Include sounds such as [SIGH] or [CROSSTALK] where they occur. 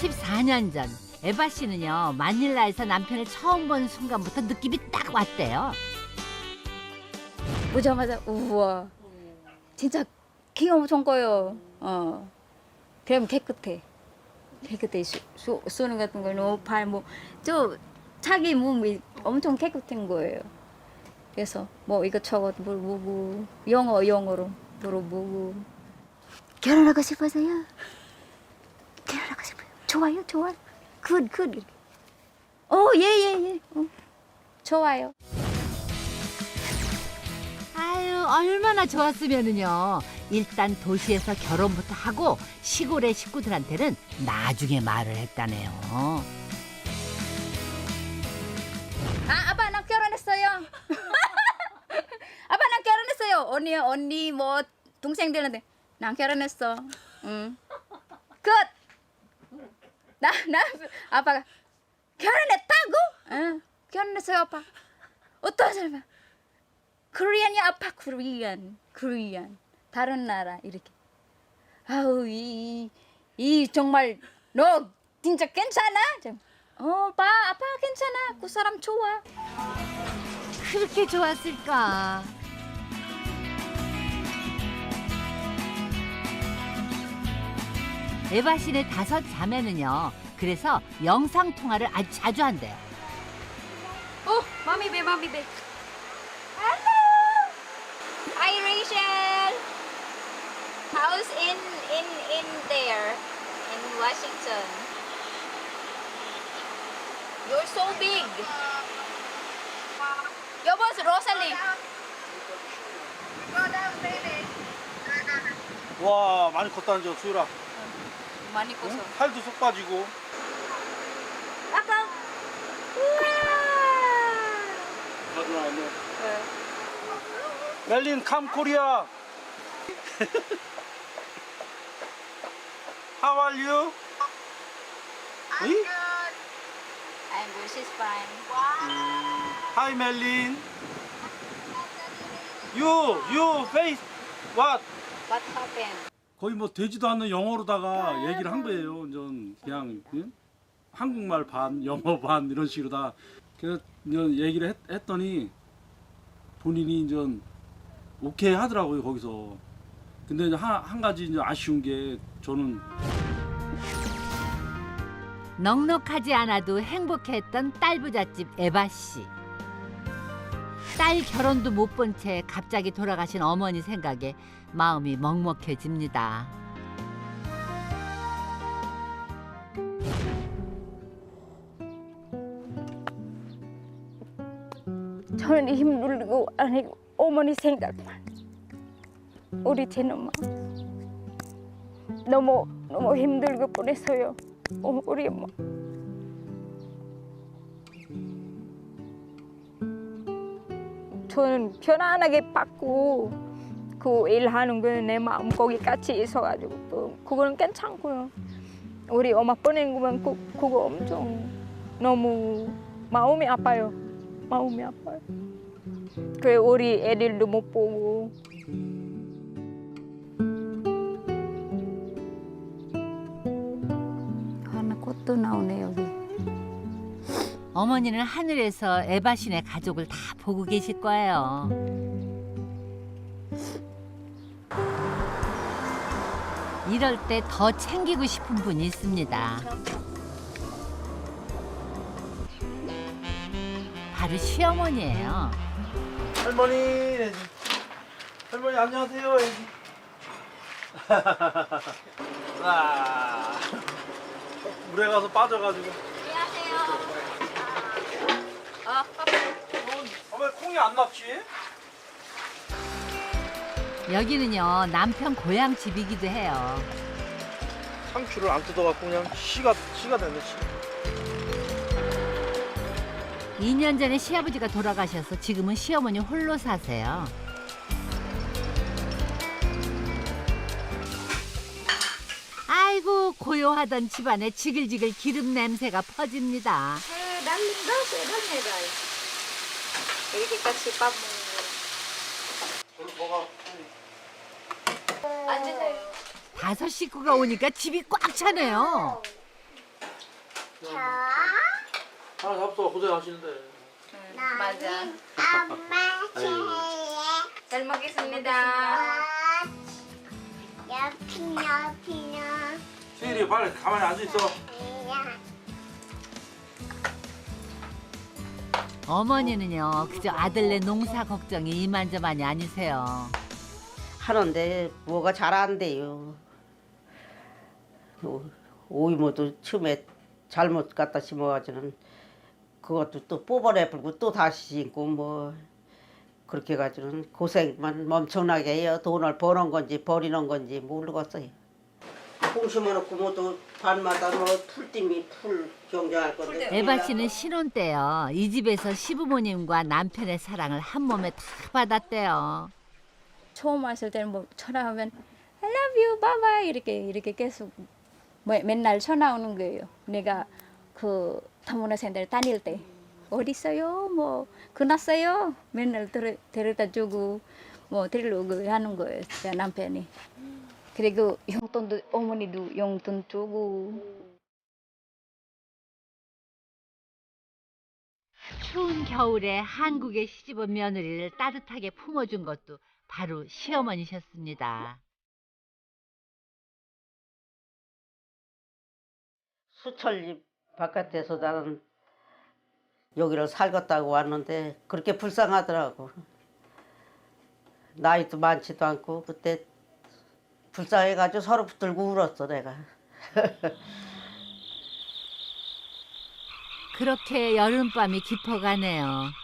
14년 전 에바 씨는요 마닐라에서 남편을 처음 본 순간부터 느낌이 딱 왔대요. 보자마자 우와 진짜 기가 엄청 커요. 어. 그럼 깨끗해. 깨끗해. 수, 수, 수능 같은 거는 발뭐저 자기 몸이 엄청 깨끗한 거예요. 그래서 뭐 이것저것 물어보고 영어 영어로 물어보고 결혼하고 싶어서요. 결혼하고 싶어요. 좋아요, 좋아요. 굿, 굿. 어, 예, 예, 예. 어, 좋아요. 아유 얼마나 좋았으면은요. 일단 도시에서 결혼부터 하고 시골의 식구들한테는 나중에 말을 했다네요. 아, 아빠 나 결혼했어요. [LAUGHS] 아빠 나 결혼했어요. 언니 언니 뭐 동생들한테 나 결혼했어. 응. 끝. 나 나 아빠가 결혼했다고? 응. 결혼했어요 아빠. 어떤 사람? 코리안이 아빠 코리안 코리안 다른 나라 이렇게. 아우 이, 이 정말 너 진짜 괜찮아? 좀. 어, 봐, 아빠 괜찮아. 그 사람 좋아. 그렇게 좋았을까? 에바 씨네 다섯 자매는요. 그래서 영상 통화를 아주 자주 한대요. Oh, mommy bear, mommy bear. Hello. Hi, Rachel. How's in in in there in Washington? You're so big. 여보세요, 로살리. 와 많이 컸다는 저 수유라 많이 커서. 응? 살도 쏙 빠지고 아까. 우와. 가지 나왔네 멜린 캄 코리아 How are you? 응? I'm good. She's fine. Hi 멜린 You, you face what? What happened? 거의 뭐 되지도 않는 영어로다가 얘기를 한 거예요. 전 그냥 응? 한국말 반, [LAUGHS] 영어 반 이런 식으로 다 그래서 이제 얘기를 했, 했더니 본인이 이제 오케이 하더라고요 거기서. 근데 이제 한, 한 가지 이제 아쉬운 게 저는 넉넉하지 않아도 행복했던 딸 부잣집 에바 씨. 딸 결혼도 못 본 채 갑자기 돌아가신 어머니 생각에 마음이 먹먹해집니다. 저는 힘들고 아니고 어머니 생각만 우리 친엄마 너무 너무 힘들고 보냈어요. 어, 우리 엄마 저는 편안하게 받고 그 일하는 거내 마음 거기 같이 있어가지고 또 그거는 괜찮고요 우리 엄마 보낸 거면 그, 그거 엄청 너무 마음이 아파요 마음이 아파요. 그 우리 애들도 못 보고 하나 꽃도 여기. 어머니는 하늘에서 에바 씨네 가족을 다 보고 계실 거예요. 이럴 때 더 챙기고 싶은 분이 있습니다. 바로 시어머니예요. 할머니 해야지. 할머니 안녕하세요 해야지. [LAUGHS] 아, 물에 가서 빠져가지고. 안녕하세요. 아, 콩이 안 났지? 여기는요 남편 고향 집이기도 해요. 상추를 안 뜯어갖고 그냥 씨가 씨가 됐네 씨. 2년 전에 시아버지가 돌아가셔서 지금은 시어머니 홀로 사세요. 아이고 고요하던 집안에 지글지글 기름 냄새가 퍼집니다. 날린 거 세상에다. 이렇게 같이 밥 먹는 거. 앉으세요. 다섯 식구가 오니까 집이 꽉 차네요. 하나 잡숴 고생하시는데. 맞아. 아이고. 잘 먹겠습니다. 옆이냐 옆이냐 세일이 빨리 가만히 앉아 있어. 어머니는요 그저 아들네 농사 걱정이 이만저만이 아니세요. 하는데 뭐가 잘 안 돼요. 오- 오이모도 처음에 잘못 갖다 심어가지고는 그것도 또 뽑아내 불고 또 다시 심고 뭐 그렇게 해가지고는 고생만 엄청나게 해요. 돈을 버는 건지 버리는 건지 모르겠어요. 콩 심어놓고 뭐또 반마다 뭐 풀띠미 풀 경쟁할 건데 에바 씨는 신혼 때요 이 집에서 시부모님과 남편의 사랑을 한 몸에 다 받았대요. 처음 왔을 때는 뭐 전화하면 I love you, bye bye 이렇게 이렇게 계속 뭐 맨날 전화 오는 거예요. 내가 그 터무나 센터 다닐 때 어디 있어요? 뭐 끝났어요? 맨날 데려, 데려다 주고 뭐 데리러 오고 하는 거예요. 제 남편이. 그리고 용돈도 어머니도 용돈 주고 추운 겨울에 한국에 시집온 며느리를 따뜻하게 품어준 것도 바로 시어머니셨습니다. 수철집 바깥에서 나는 여기를 살겠다고 왔는데 그렇게 불쌍하더라고. 나이도 많지도 않고 그때 불쌍해가지고 서로 붙들고 울었어 내가. 그렇게 여름밤이 깊어가네요.